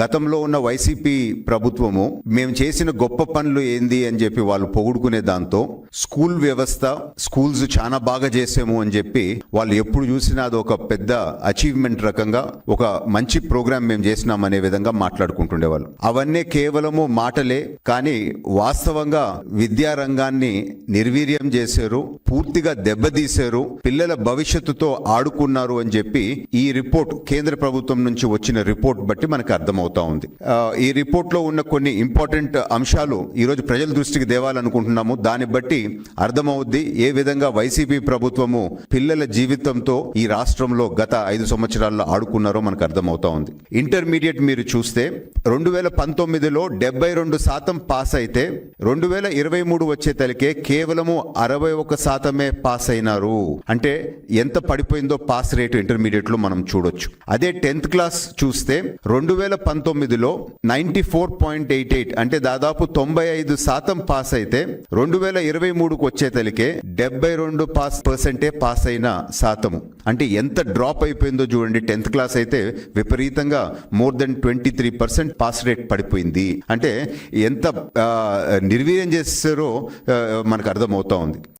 గతంలో ఉన్న వైసీపీ ప్రభుత్వము మేము చేసిన గొప్ప పనులు ఏంది అని చెప్పి వాళ్ళు పొగుడుకునే దాంతో స్కూల్ వ్యవస్థ స్కూల్స్ చాలా బాగా చేసాము అని చెప్పి వాళ్ళు ఎప్పుడు చూసినా అది ఒక పెద్ద అచీవ్మెంట్ రకంగా ఒక మంచి ప్రోగ్రామ్ మేము చేసినాం అనే విధంగా మాట్లాడుకుంటుండేవాళ్ళు. అవన్నీ కేవలము మాటలే కానీ వాస్తవంగా విద్యారంగాన్ని నిర్వీర్యం చేశారు పూర్తిగా దెబ్బతీశారు పిల్లల భవిష్యత్తుతో ఆడుకున్నారు అని చెప్పి ఈ రిపోర్ట్ కేంద్ర ప్రభుత్వం నుంచి వచ్చిన రిపోర్ట్ బట్టి మనకు అర్థమవుతా ఉంది. ఈ రిపోర్ట్లో ఉన్న కొన్ని ఇంపార్టెంట్ అంశాలు ఈరోజు ప్రజల దృష్టికి తేవాలనుకుంటున్నాము. దాన్ని బట్టి అర్థమవుద్ది ఏ విధంగా వైసీపీ ప్రభుత్వము పిల్లల జీవితంతో ఈ రాష్ట్రంలో గత ఐదు సంవత్సరాల్లో ఆడుకున్నారో మనకు అర్థమవుతా ఉంది. ఇంటర్మీడియట్ మీరు చూస్తే రెండు వేల పంతొమ్మిదిలో డెబ్బై రెండు శాతం పాస్ అయితే రెండు వేల ఇరవై మూడు వచ్చే తలకే కేవలము అరవై ఒక శాతమే పాస్ అయినారు. అంటే ఎంత పడిపోయిందో పాస్ రేటు ఇంటర్మీడియట్లో మనం చూడొచ్చు. అదే టెన్త్ క్లాస్ చూస్తే రెండు వేల పంతొమ్మిదిలో ninety four point eight eight అంటే దాదాపు తొంభై ఐదు శాతం పాస్ అయితే రెండు వేల ఇరవై మూడుకు వచ్చే తలకే డెబ్బై రెండు పాస్ పర్సెంటే పాస్ అయిన శాతము అంటే ఎంత డ్రాప్ అయిపోయిందో చూడండి. టెన్త్ క్లాస్ అయితే విపరీతంగా more than twenty three percent pass rate పడిపోయింది. అంటే ఎంత నిర్వీర్యం చేస్తారో మనకు అర్థమవుతా ఉంది.